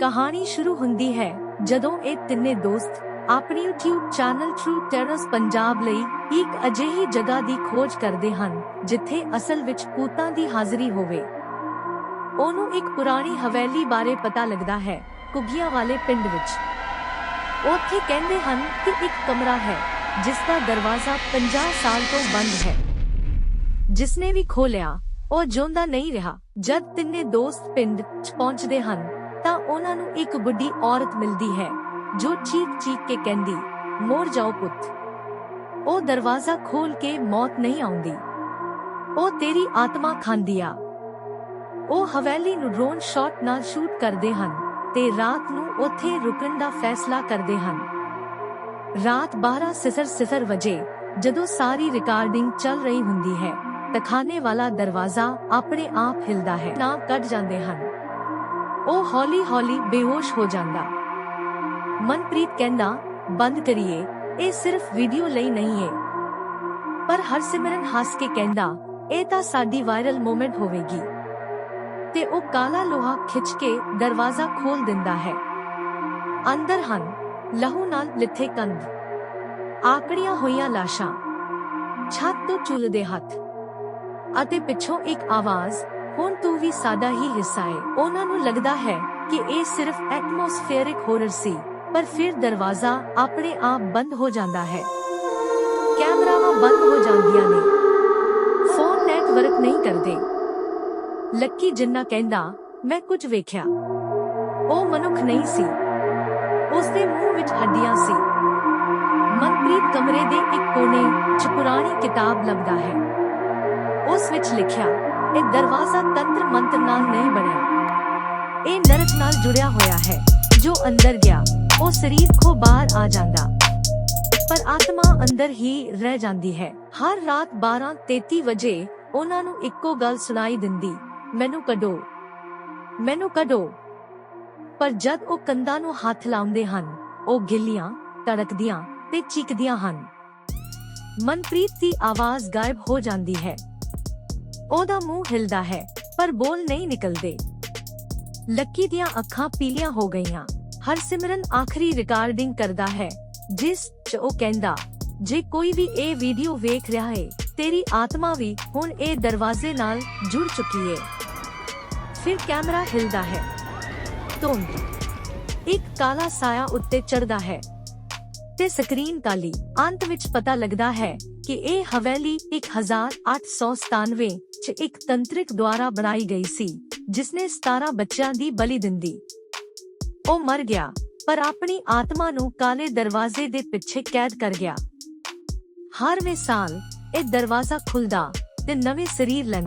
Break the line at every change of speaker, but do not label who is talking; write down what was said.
ਕਹਾਣੀ ਸ਼ੁਰੂ ਹੁੰਦੀ ਹੈ ਜਦੋਂ ਇਹ ਤਿੰਨੇ ਦੋਸਤ ਆਪਣੀ YouTube channel true terrors Punjab ਲਈ ਇੱਕ ਅਜਿਹੀ ਜਗ੍ਹਾ ਦੀ ਖੋਜ ਕਰਦੇ ਹਨ, ਜਿੱਥੇ ਅਸਲ ਵਿੱਚ ਭੂਤਾਂ ਦੀ ਹਾਜ਼ਰੀ ਹੋਵੇ। ਉਹਨੂੰ ਇੱਕ ਪੁਰਾਣੀ ਹਵੇਲੀ ਬਾਰੇ ਪਤਾ ਲੱਗਦਾ ਹੈ ਕੁਗੀਆਂ ਵਾਲੇ ਪਿੰਡ ਵਿੱਚ। ਉੱਥੇ ਕਹਿੰਦੇ ਹਨ ਕਿ ਇੱਕ ਕਮਰਾ ਹੈ, ਜਿਸ ਦਾ ਦਰਵਾਜ਼ਾ 50 ਸਾਲ ਤੋਂ ਬੰਦ ਹੈ। ਜਿਸਨੇ ਵੀ ਖੋਲਿਆ, ਉਹ ਜਿਉਂਦਾ ਨਹੀਂ ਰਿਹਾ, ਜਦ ਤਿੰਨੇ ਦੋਸਤ ਪਿੰਡ 'ਚ ਪਹੁੰਚਦੇ ਹਨ। ਉਹਨਾਂ ਨੂੰ ਇੱਕ ਬੁੱਢੀ ਔਰਤ ਮਿਲਦੀ ਹੈ, ਜੋ ਚੀਕ-ਚੀਕ ਕੇ ਕਹਿੰਦੀ, ਮੋਰ ਜਾਓ ਪੁੱਤ। ਉਹ ਦਰਵਾਜ਼ਾ ਖੋਲ ਕੇ ਮੌਤ ਨਹੀਂ ਆਉਂਦੀ। ਉਹ ਤੇਰੀ ਆਤਮਾ ਖਾਂਦੀ ਆ। ਉਹ ਹਵੇਲੀ ਨੂੰ ਡਰੋਨ ਸ਼ਾਟ ਨਾਲ ਸ਼ੂਟ ਕਰਦੇ ਹਨ ਤੇ ਰਾਤ ਨੂੰ ਉੱਥੇ ਰੁਕਣ ਦਾ ਫੈਸਲਾ ਕਰਦੇ ਹਨ। ਰਾਤ 12:00 ਵਜੇ, ਜਦੋਂ ਸਾਰੀ ਰਿਕਾਰਡਿੰਗ ਚੱਲ ਰਹੀ ਹੁੰਦੀ ਹੈ, ਤਖਾਨੇ ਵਾਲਾ ਦਰਵਾਜ਼ਾ ਆਪਣੇ ਆਪ ਹਿਲਦਾ ਹੈ। ਨਾ ਕੱਢ ਜਾਂਦੇ ਹਨ। ਉਹ ਹੌਲੀ-ਹੌਲੀ ਬੇਹੋਸ਼ ਹੋ ਜਾਂਦਾ। ਮਨਪ੍ਰੀਤ ਕਹਿੰਦਾ, ਬੰਦ ਕਰੀਏ, ਇਹ ਸਿਰਫ ਵੀਡੀਓ ਲਈ ਨਹੀਂ ਹੈ ਪਰ ਹਰਸਿਮਰਨ ਹੱਸ ਕੇ ਕਹਿੰਦਾ, ਇਹ ਤਾਂ ਸਾਡੀ ਵਾਇਰਲ ਮੂਮੈਂਟ ਹੋਵੇਗੀ। ਤੇ ਉਹ ਕਾਲਾ ਲੋਹਾ ਖਿੱਚ ਕੇ ਦਰਵਾਜ਼ਾ ਖੋਲ ਦਿੰਦਾ ਹੈ। ਅੰਦਰ ਹਨ, ਲਹੂ ਨਾਲ ਲਿੱਥੇ ਕੰਧ। ਆਕੜੀਆਂ ਹੋਈਆਂ ਲਾਸ਼ਾਂ। ਛੱਤ ਤੋਂ ਚੁੱਲਦੇ ਹੱਥ। ਅਤੇ ਪਿੱਛੋਂ ਇੱਕ ਆਵਾਜ਼ ਹੁਣ ਤੂੰ ਵੀ ਸਾਡਾ ਹੀ ਹਿੱਸਾ ਹੈ ਉਹਨਾਂ ਨੂੰ ਲੱਗਦਾ ਹੈ ਕਿ ਇਹ ਸਿਰਫ ਐਟਮੋਸਫੇਰਿਕ ਹੋਰਰ ਸੀ, ਪਰ ਫਿਰ ਦਰਵਾਜ਼ਾ ਆਪਣੇ ਆਪ ਬੰਦ ਹੋ ਜਾਂਦਾ ਹੈ। ਕੈਮਰਾਵਾਂ ਬੰਦ ਹੋ ਜਾਂਦੀਆਂ ਨੇ। ਫੋਨ ਨੈਟਵਰਕ ਨਹੀਂ ਕਰਦੇ। ਲੱਕੀ ਜਿੰਨਾ ਕਹਿੰਦਾ, ਮੈਂ ਕੁਝ ਵੇਖਿਆ। ਉਹ ਮਨੁੱਖ ਨਹੀਂ ਸੀ। ਉਸ ਦੇ ਮੂੰਹ ਵਿੱਚ ਹੱਡੀਆਂ ਸੀ। ਮਨਪ੍ਰੀਤ ਕਮਰੇ ਦੇ ਇੱਕ ਕੋਨੇ 'ਚ ਪੁਰਾਣੀ ਕਿਤਾਬ ਲੱਭਦਾ ਹੈ। ਉਸ ਵਿੱਚ ਲਿਖਿਆ ਇਹ ਦਰਵਾਜ਼ਾ ਤੰਤਰ ਮੰਤਰ ਨਾਲ ਨਹੀਂ ਬਣਿਆ। ਇਹ ਨਰਕ ਨਾਲ ਜੁੜਿਆ ਹੋਇਆ ਹੈ, ਜੋ ਅੰਦਰ ਗਿਆ, ਉਹ ਸਰੀਰ ਖੋ ਬਾਹਰ ਆ ਜਾਂਦਾ। ਪਰ ਆਤਮਾ ਅੰਦਰ ਹੀ ਰਹਿ ਜਾਂਦੀ ਹੈ। ਹਰ ਰਾਤ 12:33 ਵਜੇ ਉਹਨਾਂ ਨੂੰ ਇੱਕੋ ਗੱਲ ਸੁਣਾਈ ਦਿੰਦੀ, ਮੈਨੂੰ ਕੱਢੋ ਮੈਨੂੰ ਕੱਢੋ। ਪਰ ਜਦ ਉਹ ਕੰਧਾਂ ਨੂੰ ਹੱਥ ਲਾਉਂਦੇ ਹਨ, ਉਹ ਗਿੱਲੀਆਂ, ਤੜਕਦੀਆਂ ਤੇ ਚੀਕਦੀਆਂ ਹਨ। ਮਨਪ੍ਰੀਤ ਦੀ ਆਵਾਜ਼ ਗਾਇਬ ਹੋ ਜਾਂਦੀ ਹੈ। ਉਹਦਾ ਮੂੰਹ ਹਿਲਦਾ ਹੈ, ਪਰ ਬੋਲ ਨਹੀਂ ਨਿਕਲਦੇ। ਲੱਕੀ ਦੀਆਂ ਅੱਖਾਂ ਪੀਲੀਆਂ ਹੋ ਗਈਆਂ। ਹਰਸਿਮਰਨ ਆਖਰੀ ਰਿਕਾਰਡਿੰਗ ਕਰਦਾ ਹੈ, ਜਿਸ 'ਚ ਉਹ ਕਹਿੰਦਾ, ਜੇ ਕੋਈ ਵੀ ਇਹ ਵੀਡੀਓ ਵੇਖ ਰਿਹਾ ਹੈ ਤੇਰੀ ਆਤਮਾ ਵੀ ਹੁਣ ਇਹ ਦਰਵਾਜ਼ੇ ਨਾਲ ਜੁੜ ਚੁੱਕੀ ਹੈ ਫਿਰ ਕੈਮਰਾ ਹਿਲਦਾ ਹੈ। ਧੁੰਦ। ਇੱਕ ਕਾਲਾ ਸਾਇਆ ਉੱਤੇ ਚੜਦਾ ਹੈ। ਤੇ ਸਕਰੀਨ ਕਾਲੀ। ਅੰਤ ਵਿੱਚ ਪਤਾ ਲੱਗਦਾ ਹੈ ਕਿ ਇਹ ਹਵੇਲੀ 1897 ਚ ਇੱਕ ਤੰਤਰਿਕ ਦੁਆਰਾ ਬਣਾਈ ਗਈ ਸੀ, ਜਿਸਨੇ 17 ਬੱਚਿਆਂ ਦੀ ਬਲੀ ਦਿੰਦੀ। ਉਹ ਮਰ ਗਿਆ, ਪਰ ਆਪਣੀ ਆਤਮਾ ਨੂੰ ਕਾਲੇ ਦਰਵਾਜ਼ੇ ਦੇ ਪਿੱਛੇ ਕੈਦ ਕਰ ਗਿਆ। ਹਰ ਵੇ ਸਾਲ ਇਹ ਦਰਵਾਜ਼ਾ ਖੁੱਲਦਾ ਤੇ ਨਵੇਂ ਸਰੀਰ ਲੈਂ